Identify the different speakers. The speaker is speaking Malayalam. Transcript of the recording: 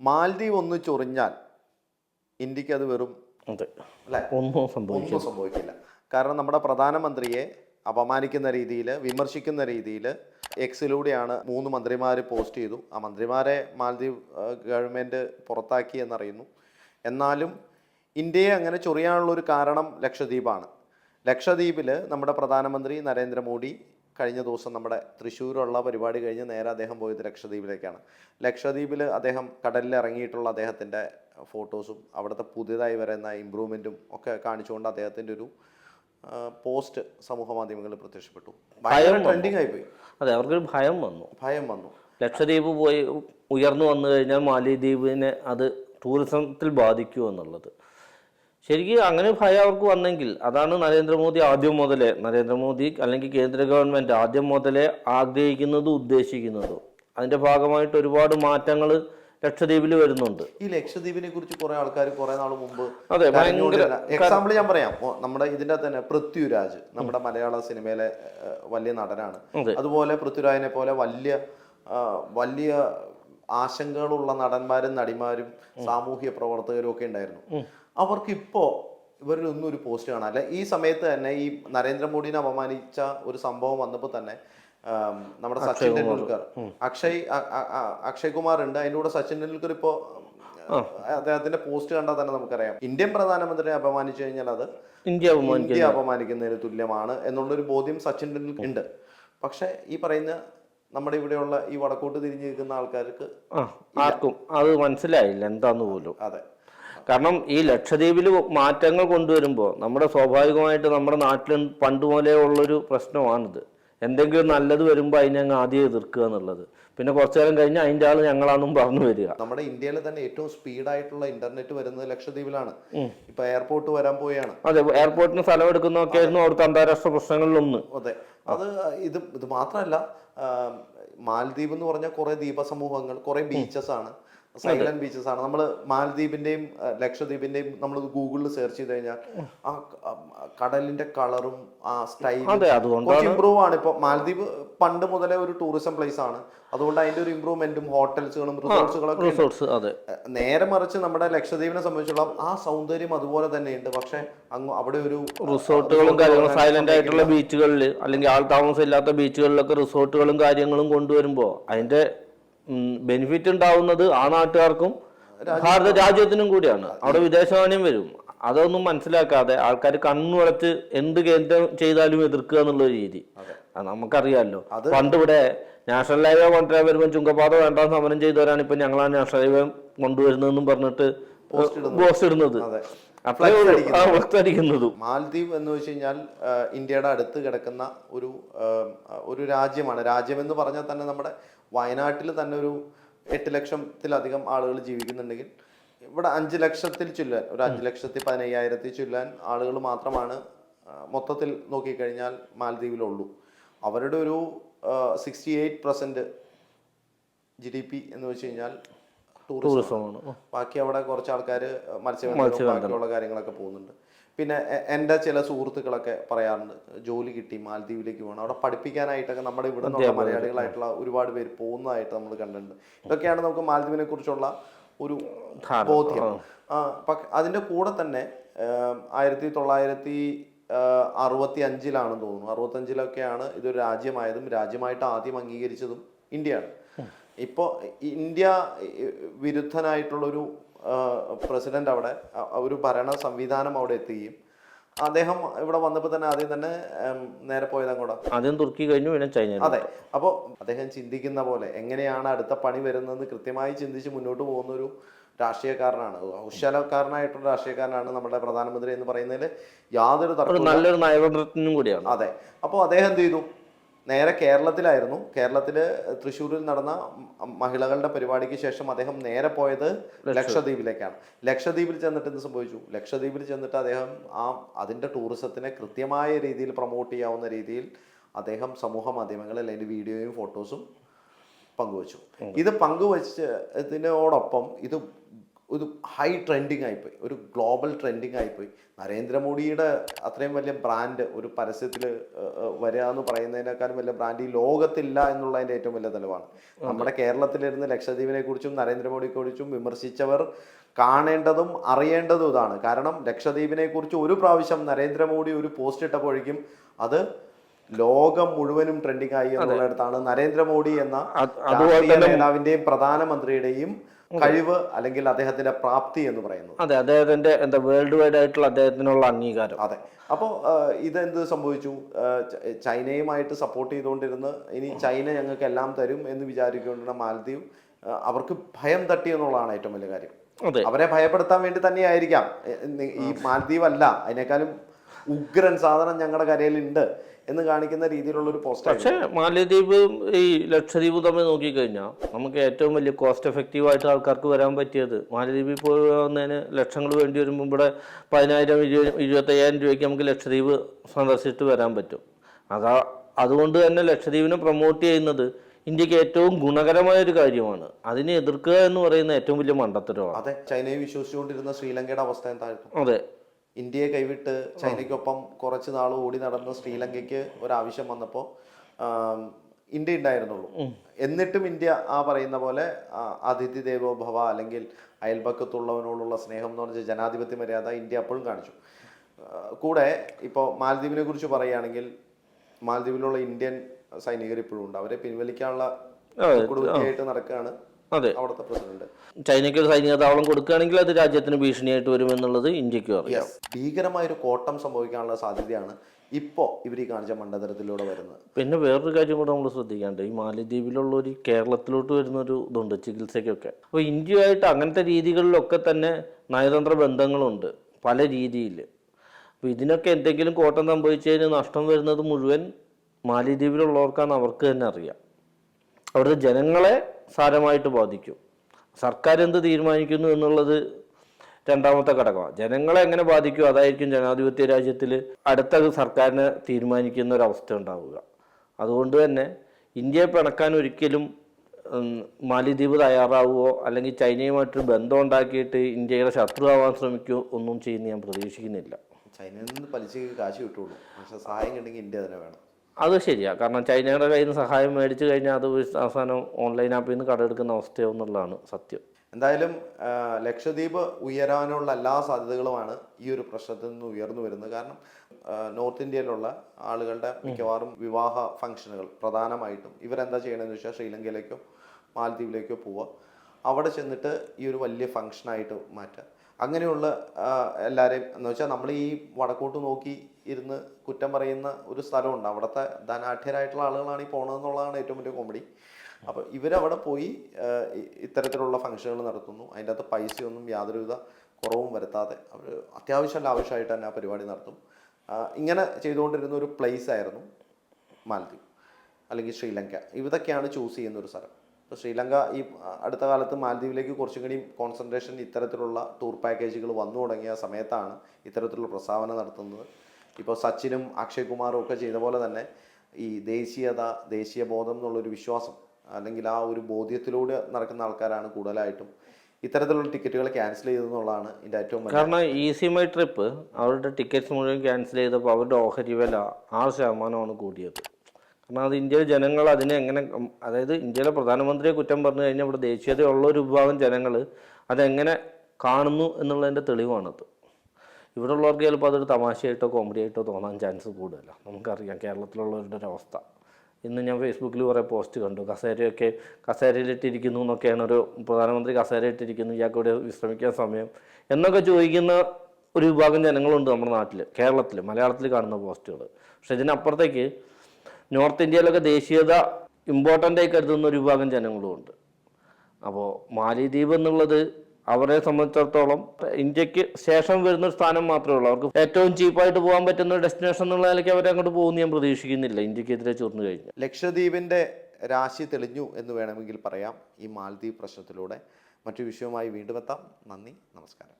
Speaker 1: മാൽദീവ് ഒന്ന് ചൊറിഞ്ഞാൽ ഇന്ത്യയ്ക്ക് അത് വെറും
Speaker 2: ഒന്നും സംഭവിക്കും
Speaker 1: സംഭവിക്കില്ല. കാരണം നമ്മുടെ പ്രധാനമന്ത്രിയെ അപമാനിക്കുന്ന രീതിയിൽ വിമർശിക്കുന്ന രീതിയിൽ എക്സിലൂടെയാണ് മൂന്ന് മന്ത്രിമാർ പോസ്റ്റ് ചെയ്തു. ആ മന്ത്രിമാരെ മാലദ്വീപ് ഗവൺമെന്റ് പുറത്താക്കി എന്നറിയുന്നു. എന്നാലും ഇന്ത്യയെ അങ്ങനെ ചൊറിയാനുള്ളൊരു കാരണം ലക്ഷദ്വീപാണ്. ലക്ഷദ്വീപിൽ നമ്മുടെ പ്രധാനമന്ത്രി നരേന്ദ്രമോദി കഴിഞ്ഞ ദിവസം നമ്മുടെ തൃശ്ശൂരുള്ള പരിപാടി കഴിഞ്ഞ് നേരെ അദ്ദേഹം പോയത് ലക്ഷദ്വീപിലേക്കാണ്. ലക്ഷദ്വീപിൽ അദ്ദേഹം കടലിൽ ഇറങ്ങിയിട്ടുള്ള അദ്ദേഹത്തിന്റെ ഫോട്ടോസും അവിടുത്തെ പുതിയതായി വരുന്ന ഇമ്പ്രൂവ്മെന്റും ഒക്കെ കാണിച്ചുകൊണ്ട് അദ്ദേഹത്തിന്റെ ഒരു പോസ്റ്റ് സമൂഹ മാധ്യമങ്ങളിൽ പ്രത്യക്ഷപ്പെട്ടു. ട്രെൻഡിങ് ആയിപ്പോയി.
Speaker 2: അതെ അവർക്കൊരു ഭയം വന്നു.
Speaker 1: ഭയം വന്നു.
Speaker 2: ലക്ഷദ്വീപ് പോയി ഉയർന്നു വന്നു കഴിഞ്ഞാൽ മാലിദ്വീപിനെ അത് ടൂറിസത്തിൽ ബാധിക്കുമോ എന്നുള്ളത് ശരിക്കും അങ്ങനെ ഭയം അവർക്ക് വന്നെങ്കിൽ അതാണ് നരേന്ദ്രമോദി ആദ്യം മുതലേ നരേന്ദ്രമോദി അല്ലെങ്കിൽ കേന്ദ്ര ഗവൺമെന്റ് ആദ്യം മുതലേ ആഗ്രഹിക്കുന്നതും ഉദ്ദേശിക്കുന്നതും. അതിന്റെ ഭാഗമായിട്ട് ഒരുപാട് മാറ്റങ്ങൾ ലക്ഷദ്വീപിൽ വരുന്നുണ്ട്.
Speaker 1: ഈ ലക്ഷദ്വീപിനെ കുറിച്ച് കുറെ ആൾക്കാർ കുറെ നാൾ മുമ്പ്
Speaker 2: അതെ
Speaker 1: എക്സാമ്പിൾ ഞാൻ പറയാം. നമ്മുടെ ഇതിന്റെ തന്നെ പൃഥ്വിരാജ് നമ്മുടെ മലയാള സിനിമയിലെ വലിയ നടനാണ്. അതുപോലെ പൃഥ്വിരാജിനെ പോലെ വലിയ വലിയ ആശങ്കകളുള്ള നടന്മാരും നടിമാരും സാമൂഹ്യ പ്രവർത്തകരും ഒക്കെ ഉണ്ടായിരുന്നു. അവർക്ക് ഇവരിൽ ഒന്നും ഒരു പോസ്റ്റ് കാണാനില്ല ഈ സമയത്ത് തന്നെ ഈ നരേന്ദ്രമോദിനെ അപമാനിച്ച ഒരു സംഭവം വന്നപ്പോൾ തന്നെ നമ്മുടെ സച്ചിൻ ടെണ്ടുൽക്കർ. അക്ഷയ് അക്ഷയ് കുമാർ ഉണ്ട്. അതിന്റെ കൂടെ സച്ചിൻ ടെണ്ടുൽക്കർ ഇപ്പോൾ അദ്ദേഹത്തിന്റെ പോസ്റ്റ് കണ്ടാൽ തന്നെ നമുക്കറിയാം. ഇന്ത്യൻ പ്രധാനമന്ത്രിയെ അപമാനിച്ചു കഴിഞ്ഞാൽ അത്
Speaker 2: ഇന്ത്യ
Speaker 1: ഇന്ത്യ അപമാനിക്കുന്നതിന് തുല്യമാണ് എന്നുള്ളൊരു ബോധ്യം സച്ചിൻ ടെണ്ടുൽക്കർ ഉണ്ട്. പക്ഷെ ഈ പറയുന്ന നമ്മുടെ ഇവിടെയുള്ള ഈ വടക്കോട്ട് തിരിഞ്ഞു നിൽക്കുന്ന ആൾക്കാർക്ക്
Speaker 2: ആർക്കും അത് മനസ്സിലായില്ല. എന്താന്ന് പോലും.
Speaker 1: അതെ.
Speaker 2: കാരണം ഈ ലക്ഷദ്വീപിൽ മാറ്റങ്ങൾ കൊണ്ടുവരുമ്പോൾ നമ്മുടെ സ്വാഭാവികമായിട്ട് നമ്മുടെ നാട്ടിൽ പണ്ട് പോലെ ഉള്ളൊരു പ്രശ്നമാണിത്. എന്തെങ്കിലും നല്ലത് വരുമ്പോൾ അതിനെ അങ്ങ് ആദ്യം എതിർക്കുക എന്നുള്ളത്. പിന്നെ കുറച്ചു നേരം കഴിഞ്ഞ് അതിന്റെ ആൾ ഞങ്ങളാണെന്നും പറഞ്ഞു വരിക.
Speaker 1: നമ്മുടെ ഇന്ത്യയിൽ തന്നെ ഏറ്റവും സ്പീഡായിട്ടുള്ള ഇന്റർനെറ്റ് വരുന്നത് ലക്ഷദ്വീപിലാണ്. ഇപ്പൊ എയർപോർട്ട് വരാൻ പോവുകയാണ്.
Speaker 2: അതെ എയർപോർട്ടിന് സ്ഥലം എടുക്കുന്നൊക്കെ ആയിരുന്നു അവിടുത്തെ അന്താരാഷ്ട്ര പ്രശ്നങ്ങളിലൊന്ന്
Speaker 1: അതെ. അത് ഇത് ഇത് മാത്രമല്ല മാലദ്വീപ് എന്ന് പറഞ്ഞാൽ കുറെ ദ്വീപസമൂഹങ്ങൾ കുറെ ബീച്ചസ് ആണ്. സൈലന്റ് ബീച്ചസ് ആണ്. നമ്മൾ മാലദ്വീപിന്റെയും ലക്ഷദ്വീപിന്റെയും നമ്മൾ ഗൂഗിളിൽ സെർച്ച് ചെയ്ത് കഴിഞ്ഞാൽ ആ കടലിന്റെ കളറും ആ സ്റ്റൈലും ഇമ്പ്രൂവ് ആണ്. ഇപ്പൊ മാലദ്വീപ് പണ്ട് മുതലേ ഒരു ടൂറിസം പ്ലേസ് ആണ്. അതുകൊണ്ട് അതിന്റെ ഒരു ഇമ്പ്രൂവ്മെന്റും ഹോട്ടൽസുകളും റിസോർട്സുകളൊക്കെ നേരെ മറിച്ച് നമ്മുടെ ലക്ഷദ്വീപിനെ സംബന്ധിച്ചുള്ള ആ സൗന്ദര്യം അതുപോലെ തന്നെയുണ്ട് പക്ഷെ അങ്ങ് അവിടെ ഒരു
Speaker 2: റിസോർട്ടുകളും കാര്യങ്ങളും സൈലന്റ് ആയിട്ടുള്ള ബീച്ചുകളിൽ അല്ലെങ്കിൽ ആൾ താമസം ഇല്ലാത്ത ബീച്ചുകളിലൊക്കെ റിസോർട്ടുകളും കാര്യങ്ങളും കൊണ്ടുവരുമ്പോൾ അതിന്റെ ബെനിഫിറ്റ് ഉണ്ടാവുന്നത് ആ നാട്ടുകാർക്കും ഭാരത രാജ്യത്തിനും കൂടിയാണ്. അവിടെ വിദേശ നാണയം വരും. അതൊന്നും മനസ്സിലാക്കാതെ ആൾക്കാർ കണ്ണുടച്ച് എന്ത് കേന്ദ്രം ചെയ്താലും എതിർക്കുക എന്നുള്ള രീതി. നമുക്കറിയാമല്ലോ പണ്ട് ഇവിടെ നാഷണൽ ഹൈവേ കൊണ്ടുവരാൻ വരുമ്പോൾ ചുങ്കപ്പാത വേണ്ട സമരം ചെയ്തവരാണ് ഇപ്പൊ ഞങ്ങളാണ് നാഷണൽ ഹൈവേ കൊണ്ടുവരുന്നതെന്നും പറഞ്ഞിട്ട് പോസ്റ്റ് ഇടുന്നത് അടിക്കുന്നതും.
Speaker 1: മാലദ്വീപ് എന്ന് വെച്ച് കഴിഞ്ഞാൽ ഇന്ത്യയുടെ അടുത്ത് കിടക്കുന്ന ഒരു ഒരു രാജ്യമാണ്. രാജ്യം എന്ന് പറഞ്ഞാൽ തന്നെ നമ്മുടെ വയനാട്ടിൽ തന്നെ ഒരു എട്ട് ലക്ഷത്തിലധികം ആളുകൾ ജീവിക്കുന്നുണ്ടെങ്കിൽ ഇവിടെ അഞ്ച് ലക്ഷത്തിൽ ചൊല്ലാൻ ഒരു അഞ്ച് ലക്ഷത്തി പതിനയ്യായിരത്തിൽ ചൊല്ലാൻ ആളുകൾ മാത്രമാണ് മൊത്തത്തിൽ നോക്കിക്കഴിഞ്ഞാൽ മാലദ്വീപിലുള്ളൂ. അവരുടെ ഒരു sixty eight percent G D P എന്ന് വെച്ച് കഴിഞ്ഞാൽ
Speaker 2: ടൂറിസമാണ്
Speaker 1: ബാക്കി അവിടെ കുറച്ച് ആൾക്കാർ മത്സ്യബന്ധനം ബാക്കിയുള്ള കാര്യങ്ങളൊക്കെ പോകുന്നുണ്ട്. പിന്നെ എന്റെ ചില സുഹൃത്തുക്കളൊക്കെ പറയാറുണ്ട് ജോലി കിട്ടി മാലദ്വീപിലേക്ക് പോകണം. അവിടെ പഠിപ്പിക്കാനായിട്ടൊക്കെ നമ്മുടെ ഇവിടെ നിന്നുള്ള മലയാളികളായിട്ടുള്ള ഒരുപാട് പേര് പോകുന്നതായിട്ട് നമ്മൾ കണ്ടിട്ടുണ്ട്. ഇതൊക്കെയാണ് നമുക്ക് മാലദ്വീപിനെ കുറിച്ചുള്ള ഒരു. ബോധ്യം. അതിന്റെ അതിന്റെ കൂടെ തന്നെ ആയിരത്തി തൊള്ളായിരത്തി അറുപത്തി അഞ്ചിലാണെന്ന് തോന്നുന്നു. അറുപത്തഞ്ചിലൊക്കെയാണ് ഇതൊരു രാജ്യമായതും രാജ്യമായിട്ട് ആദ്യം അംഗീകരിച്ചതും ഇന്ത്യയാണ്. ഇപ്പോൾ ഇന്ത്യ വിരുദ്ധനായിട്ടുള്ളൊരു പ്രസിഡന്റ് അവിടെ ഒരു ഭരണ സംവിധാനം അവിടെ എത്തുകയും അദ്ദേഹം ഇവിടെ വന്നപ്പോൾ തന്നെ ആദ്യം തന്നെ നേരെ പോയത് അങ്ങോട്ടാ
Speaker 2: ആദ്യം തുർക്കി കഴിഞ്ഞു പിന്നെ ചൈന
Speaker 1: അതെ. അപ്പോൾ അദ്ദേഹം ചിന്തിക്കുന്ന പോലെ എങ്ങനെയാണ് അടുത്ത പണി വരുന്നതെന്ന് കൃത്യമായി ചിന്തിച്ച് മുന്നോട്ട് പോകുന്ന ഒരു രാഷ്ട്രീയക്കാരനാണ്. ഔഷധക്കാരനായിട്ടുള്ള രാഷ്ട്രീയക്കാരനാണ് നമ്മുടെ പ്രധാനമന്ത്രി എന്ന് പറയുന്നതിൽ യാതൊരു തരത്തിലും
Speaker 2: നല്ലൊരു നയതന്ത്രജ്ഞനും കൂടിയാണ്.
Speaker 1: അതെ. അപ്പോൾ അദ്ദേഹം എന്ത് ചെയ്തു? നേരെ കേരളത്തിലായിരുന്നു. കേരളത്തിൽ തൃശ്ശൂരിൽ നടന്ന മഹിളകളുടെ പരിപാടിക്ക് ശേഷം അദ്ദേഹം നേരെ പോയത് ലക്ഷദ്വീപിലേക്കാണ്. ലക്ഷദ്വീപിൽ ചെന്നിട്ട് എന്ത് സംഭവിച്ചു? ലക്ഷദ്വീപിൽ ചെന്നിട്ട് അദ്ദേഹം ആ അതിന്റെ ടൂറിസത്തിനെ കൃത്യമായ രീതിയിൽ പ്രൊമോട്ട് ചെയ്യാവുന്ന രീതിയിൽ അദ്ദേഹം സമൂഹ മാധ്യമങ്ങളിൽ അതിന്റെ വീഡിയോയും ഫോട്ടോസും പങ്കുവച്ചു. ഇത് പങ്കുവച്ചതിനോടൊപ്പം ഇത് ഒരു ഹൈ ട്രെൻഡിങ് ആയിപ്പോയി. ഒരു ഗ്ലോബൽ ട്രെൻഡിങ് ആയിപ്പോയി. നരേന്ദ്രമോദിയുടെ അത്രയും വലിയ ബ്രാൻഡ് ഒരു പരസ്യത്തിൽ വരിക എന്ന് പറയുന്നതിനേക്കാളും വലിയ ബ്രാൻഡ് ഈ ലോകത്തില്ല എന്നുള്ളതിന്റെ ഏറ്റവും വലിയ തെളിവാണ്. നമ്മുടെ കേരളത്തിലിരുന്ന് ലക്ഷദ്വീപിനെ കുറിച്ചും നരേന്ദ്രമോദിയെ കുറിച്ചും വിമർശിച്ചവർ കാണേണ്ടതും അറിയേണ്ടതും ഇതാണ്. കാരണം ലക്ഷദ്വീപിനെ കുറിച്ച് ഒരു പ്രാവശ്യം നരേന്ദ്രമോദി ഒരു പോസ്റ്റ് ഇട്ടപ്പോഴേക്കും അത് ലോകം മുഴുവനും ട്രെൻഡിങ് ആയി എന്നുള്ളിടത്താണ് നരേന്ദ്രമോദി എന്ന നേതാവിന്റെയും പ്രധാനമന്ത്രിയുടെയും കഴിവ് അല്ലെങ്കിൽ അദ്ദേഹത്തിന്റെ പ്രാപ്തി എന്ന് പറയുന്നത്.
Speaker 2: അതെ അദ്ദേഹത്തിന്റെ എന്താ വേൾഡ് വൈഡ് ആയിട്ടുള്ള അദ്ദേഹത്തിനുള്ള അംഗീകാരം.
Speaker 1: അതെ. അപ്പോൾ ഇതെന്ത് സംഭവിച്ചു? ചൈനയുമായിട്ട് സപ്പോർട്ട് ചെയ്തുകൊണ്ടിരുന്ന് ഇനി ചൈന ഞങ്ങൾക്ക് എല്ലാം തരും എന്ന് വിചാരിച്ചുകൊണ്ടിരുന്ന മാലദ്വീപ് അവർക്ക് ഭയം തട്ടി എന്നുള്ളതാണ് ഏറ്റവും വലിയ കാര്യം.
Speaker 2: അതെ.
Speaker 1: അവരെ ഭയപ്പെടുത്താൻ വേണ്ടി തന്നെയായിരിക്കാം. ഈ മാലദ്വീപ് അല്ല അതിനേക്കാളും ഉഗ്രൻ സാധനം ഞങ്ങളുടെ കരയിലുണ്ട്. എന്ന് കാണിക്കുന്ന രീതിയിലുള്ള ഒരു പോസ്റ്റ്
Speaker 2: പക്ഷേ മാലദ്വീപ് ഈ ലക്ഷദ്വീപ് തമ്മിൽ നോക്കിക്കഴിഞ്ഞാൽ നമുക്ക് ഏറ്റവും വലിയ കോസ്റ്റ് എഫക്റ്റീവ് ആയിട്ട് ആൾക്കാർക്ക് വരാൻ പറ്റിയത്. മാലദ്വീപിൽ പോകുന്നതിന് ലക്ഷങ്ങൾ വേണ്ടി വരുമ്പോൾ ഇവിടെ പതിനായിരം ഇരുപത് ഇരുപത്തയ്യായിരം രൂപയ്ക്ക് നമുക്ക് ലക്ഷദ്വീപ് സന്ദർശിച്ചിട്ട് വരാൻ പറ്റും. അതാ അതുകൊണ്ട് തന്നെ ലക്ഷദ്വീപിനെ പ്രൊമോട്ട് ചെയ്യുന്നത് ഇന്ത്യയ്ക്ക് ഏറ്റവും ഗുണകരമായ ഒരു കാര്യമാണ്. അതിനെ എതിർക്കുക എന്ന് പറയുന്ന ഏറ്റവും വലിയ മണ്ടത്തരമാണ്.
Speaker 1: അതെ ചൈനയെ വിശ്വസിച്ചുകൊണ്ടിരുന്ന ശ്രീലങ്കയുടെ അവസ്ഥ എന്തായിരുന്നു?
Speaker 2: അതെ
Speaker 1: ഇന്ത്യയെ കൈവിട്ട് ചൈനയ്ക്കൊപ്പം കുറച്ച് നാൾ ഓടി നടന്ന ശ്രീലങ്കയ്ക്ക് ഒരാവശ്യം വന്നപ്പോൾ ഇന്ത്യ ഉണ്ടായിരുന്നുള്ളൂ. എന്നിട്ടും ഇന്ത്യ ആ പറയുന്ന പോലെ അതിഥി ദേവോ ഭവ അല്ലെങ്കിൽ അയൽപക്കത്തുള്ളവനോടുള്ള സ്നേഹം എന്ന് പറഞ്ഞ ജനാധിപത്യ മര്യാദ ഇന്ത്യ അപ്പോഴും കാണിച്ചു. കൂടെ ഇപ്പോൾ മാലദ്വീപിനെ കുറിച്ച് പറയുകയാണെങ്കിൽ മാലദ്വീപിലുള്ള ഇന്ത്യൻ സൈനികർ ഇപ്പോഴും ഉണ്ട്. അവരെ പിൻവലിക്കാനുള്ള കുടുംബത്തിയായിട്ട് നടക്കുകയാണ്.
Speaker 2: അതെ.
Speaker 1: അവിടുത്തെ പ്രസിഡന്റ്.
Speaker 2: ചൈനയ്ക്ക് ഒരു സൈനിക താവളം കൊടുക്കുകയാണെങ്കിൽ അത് രാജ്യത്തിന് ഭീഷണിയായിട്ട് വരുമെന്നുള്ളത് ഇന്ത്യക്കും അറിയാം.
Speaker 1: ഭീകരമായ ഒരു കോട്ടം സംഭവിക്കാനുള്ള സാധ്യതയാണ് ഇപ്പോ ഇവർ ഈ കാണിച്ച മണ്ഡലത്തിലൂടെ വരുന്നത്.
Speaker 2: പിന്നെ വേറൊരു കാര്യം കൂടെ നമ്മൾ ശ്രദ്ധിക്കാണ്ട് ഈ മാലദ്വീപിലുള്ള ഒരു കേരളത്തിലോട്ട് വരുന്ന ഒരു ഇതുണ്ട് ചികിത്സയ്ക്കൊക്കെ. അപ്പോൾ ഇന്ത്യയായിട്ട് അങ്ങനത്തെ രീതികളിലൊക്കെ തന്നെ നയതന്ത്ര ബന്ധങ്ങളുണ്ട് പല രീതിയിൽ. അപ്പോൾ ഇതിനൊക്കെ എന്തെങ്കിലും കോട്ടം സംഭവിച്ചതിന് നഷ്ടം വരുന്നത് മുഴുവൻ മാലദ്വീപിലുള്ളവർക്കാണ് അവർക്ക് തന്നെ അറിയാം. അവരുടെ ജനങ്ങളെ സാരമായിട്ട് ബാധിക്കും. സർക്കാർ എന്ത് തീരുമാനിക്കുന്നു എന്നുള്ളത് രണ്ടാമത്തെ ഘടകമാണ്. ജനങ്ങളെ എങ്ങനെ ബാധിക്കും അതായിരിക്കും ജനാധിപത്യ രാജ്യത്തിൽ അടുത്ത സർക്കാരിനെ തീരുമാനിക്കുന്ന ഒരു അവസ്ഥ ഉണ്ടാവുക. അതുകൊണ്ട് തന്നെ ഇന്ത്യയെ പിണക്കാൻ ഒരിക്കലും മാലിദ്വീപ് തയ്യാറാവുകയോ അല്ലെങ്കിൽ ചൈനയുമായിട്ടൊരു ബന്ധം ഉണ്ടാക്കിയിട്ട് ഇന്ത്യയുടെ ആവാൻ ശ്രമിക്കുകയോ ഒന്നും ചെയ്യുന്ന ഞാൻ പ്രതീക്ഷിക്കുന്നില്ല.
Speaker 1: ചൈനയിൽ നിന്ന് പലിശയ്ക്ക് കാശ് കിട്ടുള്ളൂ. പക്ഷേ സഹായം കിട്ടുമെങ്കിൽ ഇന്ത്യ തന്നെ വേണം.
Speaker 2: അത് ശരിയാണ് കാരണം ചൈനയുടെ കയ്യിൽ നിന്ന് സഹായം മേടിച്ചു കഴിഞ്ഞാൽ അത് അവസാനം ഓൺലൈൻ ആപ്പിൽ നിന്ന് കടമെടുക്കുന്ന അവസ്ഥയാവുന്നുള്ളതാണ് സത്യം.
Speaker 1: എന്തായാലും ലക്ഷദ്വീപ് ഉയരാനുള്ള എല്ലാ സാധ്യതകളുമാണ് ഈ ഒരു പ്രശ്നത്തിൽ നിന്ന് ഉയർന്നു വരുന്നത്. കാരണം നോർത്ത് ഇന്ത്യയിലുള്ള ആളുകളുടെ മിക്കവാറും വിവാഹ ഫംഗ്ഷനുകൾ പ്രധാനമായിട്ടും ഇവരെന്താ ചെയ്യണമെന്ന് വെച്ചാൽ ശ്രീലങ്കയിലേക്കോ മാലദ്വീപിലേക്കോ പോവുക. അവിടെ ചെന്നിട്ട് ഈ ഒരു വലിയ ഫംഗ്ഷനായിട്ട് മാറ്റുക. അങ്ങനെയുള്ള എല്ലാവരെയും എന്ന് വെച്ചാൽ നമ്മൾ ഈ വടക്കോട്ട് നോക്കി ഇരുന്ന് കുറ്റം പറയുന്ന ഒരു സ്ഥലമുണ്ട്. അവിടുത്തെ ധനാഠ്യരായിട്ടുള്ള ആളുകളാണ് ഈ പോണതെന്നുള്ളതാണ് ഏറ്റവും വലിയ കോമഡി. അപ്പോൾ ഇവരവിടെ പോയി ഇത്തരത്തിലുള്ള ഫംഗ്ഷനുകൾ നടത്തുന്നു. അതിന്റെ അകത്ത് പൈസയൊന്നും യാതൊരുവിധ കുറവും വരുത്താതെ അവർ അത്യാവശ്യം ലാവശ്യമായിട്ട് തന്നെ ആ പരിപാടി നടത്തും. ഇങ്ങനെ ചെയ്തുകൊണ്ടിരുന്ന ഒരു പ്ലേസ് ആയിരുന്നു മാലദ്വീപ് അല്ലെങ്കിൽ ശ്രീലങ്ക. ഇതൊക്കെയാണ് ചൂസ് ചെയ്യുന്ന ഒരു സ്ഥലം. ഇപ്പോൾ ശ്രീലങ്ക ഈ അടുത്ത കാലത്ത് മാലദ്വീപിലേക്ക് കുറച്ചും കൂടി കോൺസെൻട്രേഷൻ ഇത്തരത്തിലുള്ള ടൂർ പാക്കേജുകൾ വന്നു തുടങ്ങിയ സമയത്താണ് ഇത്തരത്തിലുള്ള പ്രസ്താവന നടത്തുന്നത്. ഇപ്പോൾ സച്ചിനും അക്ഷയ് കുമാറും ഒക്കെ ചെയ്ത പോലെ തന്നെ ഈ ദേശീയത ദേശീയ ബോധം എന്നുള്ളൊരു വിശ്വാസം അല്ലെങ്കിൽ ആ ഒരു ബോധ്യത്തിലൂടെ നടക്കുന്ന ആൾക്കാരാണ് കൂടുതലായിട്ടും ഇത്തരത്തിലുള്ള ടിക്കറ്റുകൾ ക്യാൻസൽ ചെയ്തെന്നുള്ളതാണ് ഇതിന്റെ ഏറ്റവും
Speaker 2: കാരണം ഈസി മൈ ട്രിപ്പ് അവരുടെ ടിക്കറ്റ്സ് മുഴുവൻ ക്യാൻസൽ ചെയ്തപ്പോൾ അവരുടെ ഓഹരി വില ആറ് ശതമാനമാണ് കൂടിയത്. കാരണം അത് ഇന്ത്യയിലെ ജനങ്ങൾ അതിനെ എങ്ങനെ അതായത് ഇന്ത്യയിലെ പ്രധാനമന്ത്രിയെ കുറ്റം പറഞ്ഞു കഴിഞ്ഞാൽ ഇവിടെ ദേശീയതയുള്ള ഒരു വിഭാഗം ജനങ്ങൾ അതെങ്ങനെ കാണുന്നു എന്നുള്ളതിന്റെ തെളിവാണത്. ഇവിടെ ഉള്ളവർക്ക് ചിലപ്പോൾ അതൊരു തമാശയായിട്ടോ കോമഡി ആയിട്ടോ തോന്നാൻ ചാൻസ് കൂടുതലാണ് നമുക്കറിയാം കേരളത്തിലുള്ളവരുടെ ഒരു അവസ്ഥ. ഇന്ന് ഞാൻ ഫേസ്ബുക്കിൽ കുറേ പോസ്റ്റ് കണ്ടു. കസേരയൊക്കെ കസേരയിലിട്ടിരിക്കുന്നു എന്നൊക്കെയാണ് ഒരു പ്രധാനമന്ത്രി കസേരയിട്ടിരിക്കുന്നു. ഇയാൾക്ക് ഇവിടെ വിശ്രമിക്കാൻ സമയം എന്നൊക്കെ ചോദിക്കുന്ന ഒരു വിഭാഗം ജനങ്ങളുണ്ട് നമ്മുടെ നാട്ടിൽ കേരളത്തിൽ മലയാളത്തിൽ കാണുന്ന പോസ്റ്റുകൾ പക്ഷെ ഇതിനപ്പുറത്തേക്ക് നോർത്ത് ഇന്ത്യയിലൊക്കെ ദേശീയത ഇമ്പോർട്ടന്റായി കരുതുന്ന ഒരു വിഭാഗം ജനങ്ങളുമുണ്ട്. അപ്പോൾ മാലിദ്വീപ് എന്നുള്ളത് അവരെ സംബന്ധിച്ചിടത്തോളം ഇന്ത്യയ്ക്ക് ശേഷം വരുന്ന ഒരു സ്ഥാനം മാത്രമേ ഉള്ളൂ. അവർക്ക് ഏറ്റവും ചീപ്പായിട്ട് പോകാൻ പറ്റുന്ന ഡെസ്റ്റിനേഷൻ എന്നുള്ള നിലയ്ക്ക് അവരെ അങ്ങോട്ട് പോകുന്ന ഞാൻ പ്രതീക്ഷിക്കുന്നില്ല. ഇന്ത്യക്കെതിരെ ചുരുന്നു കഴിഞ്ഞു.
Speaker 1: ലക്ഷദ്വീപിന്റെ രാശി തെളിഞ്ഞു എന്ന് വേണമെങ്കിൽ പറയാം. ഈ മാലദ്വീപ് പ്രശ്നത്തിലൂടെ മറ്റു വിഷയവുമായി വീണ്ടും എത്താം. നന്ദി നമസ്കാരം.